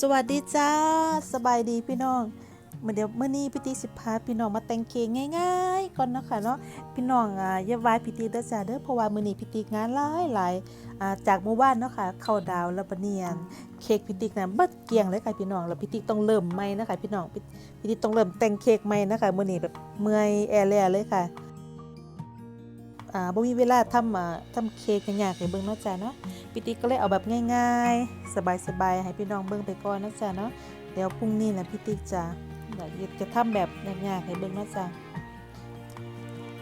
สวัสดีจ้าสบายดีพี่น้องเมื่อเดี๋ยวเมื่อนี้พี่ตีสิบพาพี่น้องมาแต่งเค้กง่ายๆก่อนนะคะเนาะพี่น้องอ่าอย่าว่าพี่ตีเด้อจ้าเด้อเพราะว่ามื้อนี้พี่ตีงานหลายหลายอ่าจากเมื่อวานเนาะค่ะเข้าดาวแล้วปะเนียนเค้กพี่ติ๊กน่ะเบิดเกียงเลยค่ะพี่น้องแล้วพี่ติ๊กต้องเริ่มใหม่นะคะพี่น้องพี่พี่ติ๊กต้องเริ่มแต่งเค้กใหม่นะคะมื้อนี้แบบเมื่อยแอแลเลยค่ะ อ่าบ่มีเวลาทำอ่าทำเค้กยากๆให้เบิ่งเนาะจ้าเนาะพี่ติ๊กก็เลยเอาแบบง่ายๆ สบายๆให้พี่น้องเบิ่งไปก่อนนะจ๊ะเนาะเดี๋ยวพรุ่งนี้นะพี่ติ๊กจะเดี๋ยวจะทำแบบยากๆให้เบิ่งนะจ๊ะ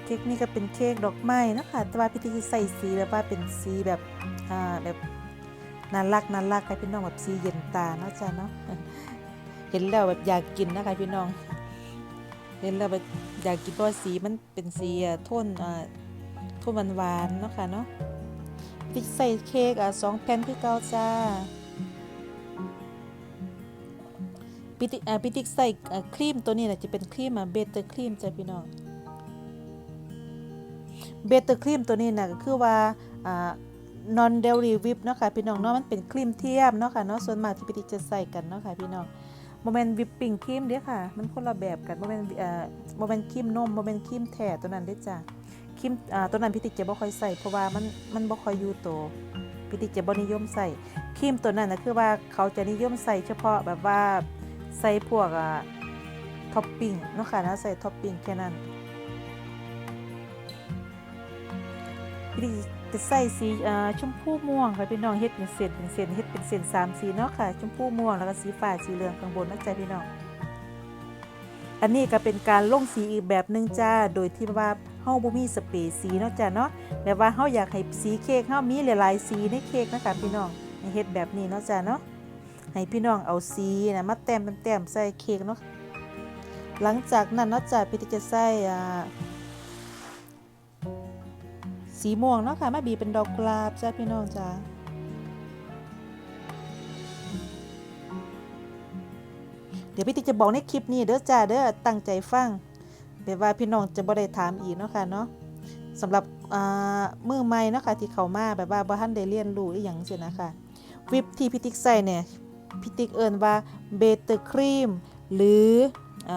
เค้กนี่ก็เป็นเค้กดอกไม้นะคะแต่ว่าพี่ติ๊กจะใส่สีแบบว่าเป็นสีแบบอ่าแบบน่ารักน่ารักให้พี่น้องแบบสีเย็นตาเนาะจ๊ะเนาะเห็นแล้วแบบอยากกินนะคะพี่น้อง เห็นแล้วแบบอยากกินเพราะว่าสีมันเป็นสีโทนอ่า ทนหวานๆเนาะค่ะเนาะติ๊กใส่เค้กอะสองแผ่นคือเก่าจ้าปิติอ่าปิติ๊กใส่ครีมตัวนี้นะจะเป็นครีมอะเบเตอร์ครีมจ้ะพี่น้องเบเตอร์ครีมตัวนี้นะก็คือว่าอ่า non dairy whip เนาะค่ะพี่น้องเนาะมันเป็นครีมเทียมเนาะค่ะเนาะส่วนมากที่ปิติ๊กจะใส่กันเนาะค่ะพี่น้องโมเมนต์วิปปิ้งครีมเด้อค่ะ มันคนละแบบกันโมเมนต์อ่าโมเมนต์ครีมนมโมเมนต์ครีมแท้ตัวนั้นเด้อจ้ะ ครีมตัวนั้นพี่ติ๊กจะบ่ค่อยใส่เพราะว่ามันมันบ่ค่อยอยู่ตัวพี่ติ๊กจะบ่นิยมใส่ครีมตัวนั้นนะคือว่าเขาจะนิยมใส่เฉพาะแบบว่าใส่พวกอ่าท็อปปิ้งเนาะค่ะนะใส่ท็อปปิ้งแค่นั้นพี่ติ๊กจะใส่สีอ่าชมพูม่วงค่ะพี่น้องเฮ็ดเป็นเส้นเป็นเส้นเฮ็ดเป็นเส้นสามสีเนาะค่ะชมพูม่วงแล้วก็สีฟ้าสีเหลืองข้างบนนะจ๊ะพี่น้อง อันนี้ก็เป็นการลงสีอีกแบบหนึ่งจ้า โดยที่ว่าเฮาบ่มีสเปรย์สีเนาะจ้าเนาะแบบว่าเฮาอยากให้สีเค้กเฮามีหลายๆสีในเค้กนะคะพี่น้องให้เฮ็ดแบบนี้เนาะจ้าเนาะให้พี่น้องเอาสีนะมาแต้มแต้มๆใส่เค้กเนาะหลังจากนั้นเนาะจ้าพี่จะใส่อ่าสีม่วงเนาะค่ะมาบีเป็นดอกกุหลาบจ้าพี่น้องจ้า เดี๋ยวพี่ติ๊กจะบอกในคลิปนี้เด้อจ้าเด้อตั้งใจฟังแบบว่าพี่น้องจะบ่ได้ถามอีกเนาะค่ะเนาะสำหรับมือใหม่เนาะค่ะที่เข้ามาแบบว่าบ่ทันได้เรียนรู้อีหยังจังซี่นะคะวิปที่พี่ติ๊กใส่เนี่ยพี่ติ๊กเอิ้นว่าเบเตอร์ครีมหรืออ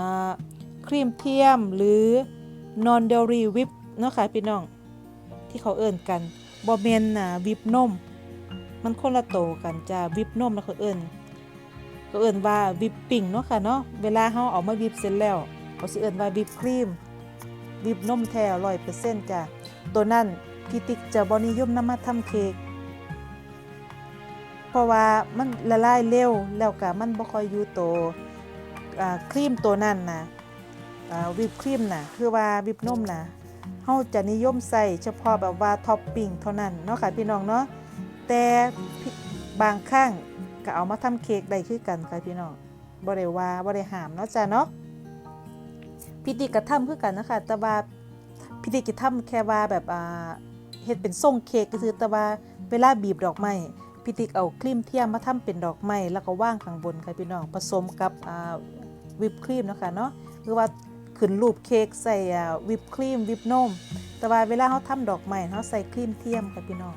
ครีมเทียมหรือ non dairy whip เนาะค่ะพี่น้องที่เขาเอิ้นกันบ่แม่นนะวิปนม มันคนละโตกันจ้าวิปนมแล้วเขาเอิ้น ก็เอิ้นว่าวิปปิ้งเนาะค่ะเนาะเวลาเฮาเอามาวิปเสร็จแล้วเขาสิเอิ้นว่าวิปครีมวิปนมแท้100%จ้ะตัวนั้นพี่ติ๊กจะบ่นิยมนำมาทำเค้กเพราะว่ามันละลายเร็วแล้วก็มันบ่ค่อยอยู่โตอ่าครีมตัวนั้นน่ะอ่าวิปครีมน่ะคือว่าวิปนมน่ะเฮาจะนิยมใส่เฉพาะแบบว่าท็อปปิ้งเท่านั้นเนาะค่ะพี่น้องเนาะแต่บางครั้ง ก็เอามาทำเค้กได้คือกันค่ะพี่น้องบ่ได้ว่าบ่ได้ห้ามเนาะจ้ะเนาะพี่ติ๊กก็ทำคือกันนะคะแต่ว่าพี่ติ๊กจะทำแค่ว่าแบบอ่าเฮ็ดเป็นทรงเค้กก็คือแต่ว่าเวลาบีบดอกไม้พี่ติ๊กเอาครีมเทียมมาทำเป็นดอกไม้แล้วก็ว่างข้างบนค่ะพี่น้องผสมกับอ่าวิปครีมนะคะเนาะคือว่าขึ้นรูปเค้กใส่อ่าวิปครีมวิปนมแต่ว่าเวลาเขาทำดอกไม้เขาใส่ครีมเทียมค่ะพี่น้อง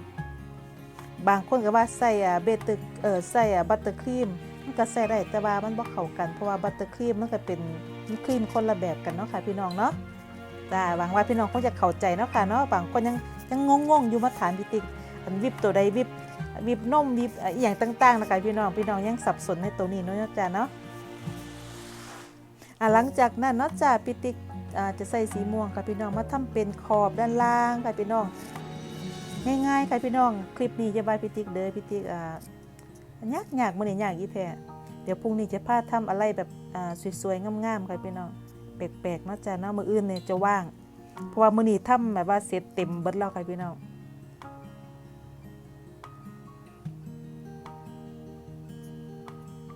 บางคนก็ว่าใส่เบเตอร์เออใส่บัตเตอร์ครีมมันก็ใส่ได้แต่ว่ามันบ่เข้ากันเพราะว่าบัตเตอร์ครีมมันก็เป็นครีมคนละแบบกันเนาะค่ะพี่น้องเนาะจ้าหวังว่าพี่น้องคงจะเข้าใจเนาะค่ะเนาะบางคนยังยังงงๆอยู่มาถามพี่ติ๊กอันวิบตัวใดวิบวิบนมวิบอหย่างต่างๆนะคะพี่น้องพี่น้องยังสับสนในตัวนี้เนาะจ้าเนาะอะหลังจากนั้นเนาะจ้าพี่ติ๊กจะใส่สีม่วงค่ะพี่น้องมาทำเป็นขอบด้านล่างค่ะพี่น้อง ง่ายๆค่ะพี่น้อง คลิปนี้จะบายพิติกเด้อพิติกอ่ายากยากมื้อนี้ยากอีแท้เดี๋ยวพรุ่งนี้จะพาทำอะไรแบบอ่าสวยๆงามๆค่ะพี่น้องแปลกๆนาะจ้ะเนาะมืออื่นเนี่ยจะว่าง เพราะว่ามือนี้ทำแบบว่าเสร็จเต็มเบิดแล้วค่ะพี่น้อง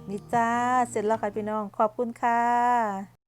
นี่จ้าเสร็จแล้วค่ะพี่น้องขอบคุณค่ะ